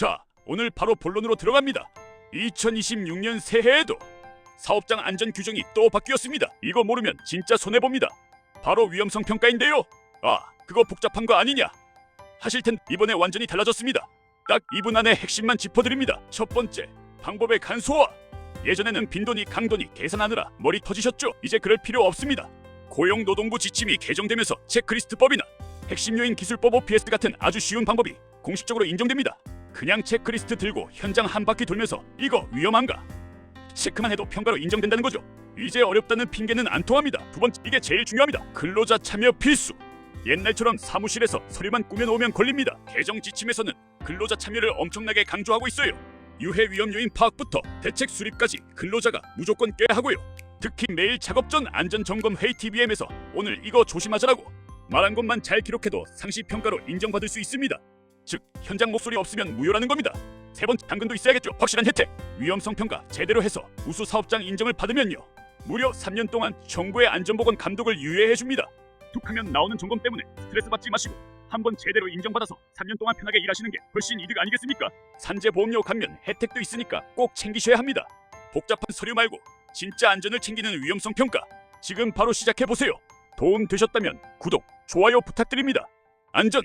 자, 오늘 바로 본론으로 들어갑니다. 2026년 새해에도 사업장 안전 규정이 또 바뀌었습니다. 이거 모르면 진짜 손해 봅니다. 바로 위험성 평가인데요. 아, 그거 복잡한 거 아니냐? 하실 텐 이번에 완전히 달라졌습니다. 딱 2분 안에 핵심만 짚어드립니다. 첫 번째, 방법의 간소화. 예전에는 빈돈이 강돈이 계산하느라 머리 터지셨죠? 이제 그럴 필요 없습니다. 고용노동부 지침이 개정되면서 체크리스트법이나 핵심 요인 기술법 OPS 같은 아주 쉬운 방법이 공식적으로 인정됩니다. 그냥 체크리스트 들고 현장 한 바퀴 돌면서 이거 위험한가? 체크만 해도 평가로 인정된다는 거죠. 이제 어렵다는 핑계는 안 통합니다. 두 번째 이게 제일 중요합니다. 근로자 참여 필수. 옛날처럼 사무실에서 서류만 꾸며놓으면 걸립니다. 개정 지침에서는 근로자 참여를 엄청나게 강조하고 있어요. 유해 위험 요인 파악부터 대책 수립까지 근로자가 무조건 껴야 하고요. 특히 매일 작업 전 안전 점검 회의 TBM에서 오늘 이거 조심하자라고 말한 것만 잘 기록해도 상시 평가로 인정받을 수 있습니다. 즉 현장 목소리 없으면 무효라는 겁니다. 세 번째 당근도 있어야겠죠. 확실한 혜택. 위험성 평가 제대로 해서 우수 사업장 인정을 받으면요. 무려 3년 동안 정부의 안전보건 감독을 유예해 줍니다. 툭하면 나오는 점검 때문에 스트레스 받지 마시고 한 번 제대로 인정받아서 3년 동안 편하게 일하시는 게 훨씬 이득 아니겠습니까? 산재 보험료 감면 혜택도 있으니까 꼭 챙기셔야 합니다. 복잡한 서류 말고 진짜 안전을 챙기는 위험성 평가 지금 바로 시작해 보세요. 도움 되셨다면 구독, 좋아요 부탁드립니다. 안전